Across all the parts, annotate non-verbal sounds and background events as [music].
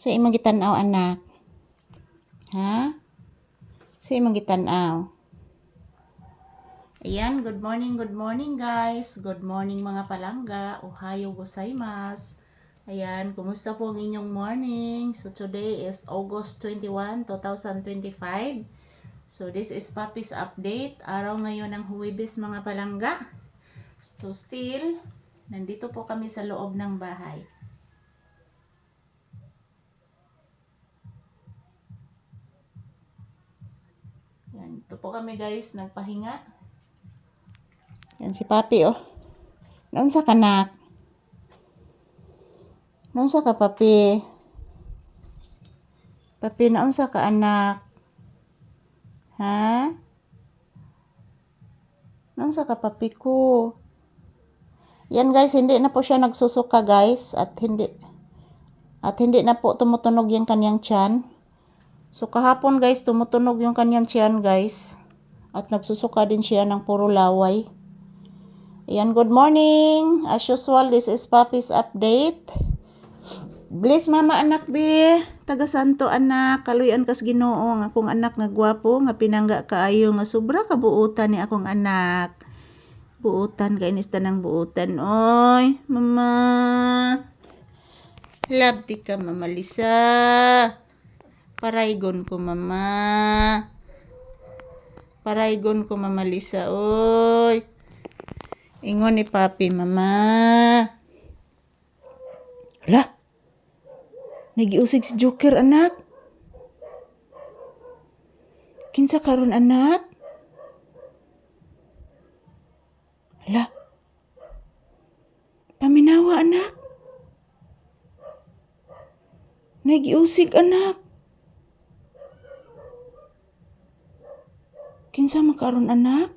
Sa imong gitanaw anak. Ha? Sa imong gitanaw. Ayan, good morning, good morning guys. Good morning mga palangga. Ohayo gozaimasu. Ayan, kumusta po ang inyong morning? So today is August 21, 2025. So this is Papi's update. Araw ngayon ng Huwebes mga palangga. So still, nandito po kami sa loob ng bahay. Yan, ito po kami guys, nagpahinga. Yan si Papi oh. Naunsa ka nak? Naunsa ka Papi? Papi, naunsa ka anak? Ha? Naunsa ka Papi ko? Yan guys, hindi na po siya nagsusuka guys at hindi at hindi na po tumutunog yung kanyang tiyan. So kahapon guys, tumutunog yung kanyang tiyan guys. At nagsusuka din siya ng puro laway. Ayan, good morning. As usual, this is Papi's update. Bless mama anak be. Taga Santo anak, kaluyan kas Ginoo nga akong anak nga gwapo nga pinangga kaayo nga sobra ka buutan ni akong anak. Buutan kay nista ng buutan. Oy, mama. Love ti ka mama Lisa. Paraygon ko mama. Paraygon ko mama Lisa. Oy. Ingon ni papi mama. Hala. Nagiusig si Joker anak. Kinsa karon anak? Hala. Paminawa anak. Nagiusig anak. Kinsa makaron anak?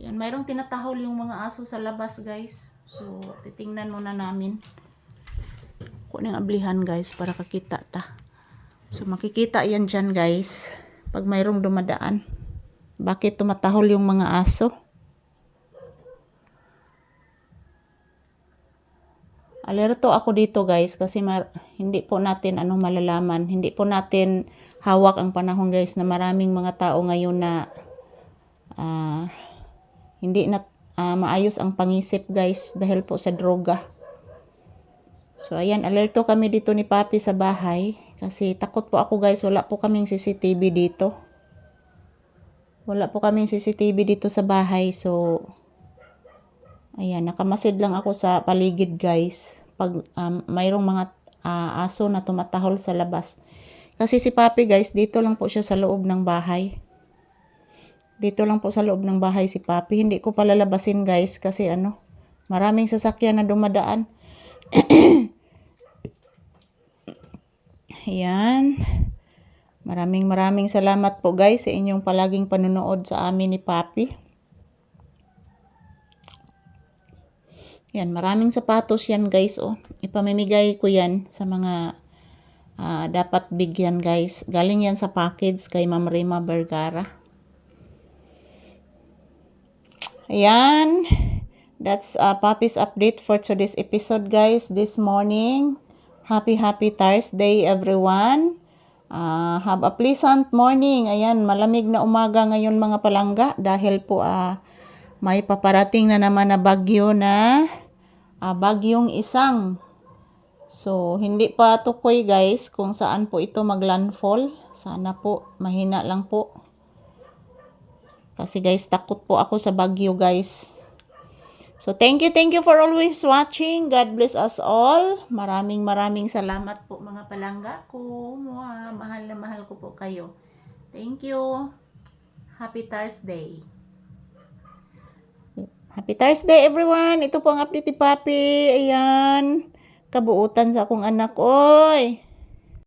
Yan, mayroong tinatahol yung mga aso sa labas, guys. So, titingnan muna namin. Kunin ang ablihan, guys, para kakita ta. So, makikita yan dyan, guys. Pag mayroong dumadaan. Bakit tumatahol yung mga aso? Alerto ako dito, guys, kasi hindi po natin ano malalaman. Hindi po natin hawak ang panahon, guys, na maraming mga tao ngayon na ah, hindi na ah, maayos ang pangisip guys dahil po sa droga. So ayan, alerto kami dito ni Papi sa bahay kasi takot po ako guys, wala po kaming CCTV dito. Wala po kaming CCTV dito sa bahay so ayan, nakamasid lang ako sa paligid guys pag um, mayroong mga ah, aso na tumatahol sa labas. Kasi si Papi guys, dito lang po siya sa loob ng bahay. Dito lang po sa loob ng bahay si Papi. Hindi ko palalabasin guys kasi ano, maraming sasakyan na dumadaan. [clears throat] Ayan. Maraming maraming salamat po guys sa inyong palaging panonood sa amin ni Papi. Yan, maraming sapatos yan guys oh. Ipamimigay ko yan sa mga ah, dapat bigyan guys. Galing yan sa package kay Ma'am Rima Vergara. Ayan. That's uh, Papi's update for today's episode, guys. This morning. Happy, happy Thursday, everyone. Uh, have a pleasant morning. Ayan, malamig na umaga ngayon mga palangga dahil po uh, may paparating na naman na bagyo na uh, bagyong isang. So, hindi pa tukoy guys kung saan po ito maglandfall. Sana po, mahina lang po. Kasi guys, takot po ako sa Bagyo guys. So thank you, thank you for always watching. God bless us all. Maraming maraming salamat po mga palangga ko. Mahal na mahal ko po kayo. Thank you. Happy Thursday. Happy Thursday everyone. Ito po ang update ni Papi. Ayan. Kabuutan sa akong anak. Oy.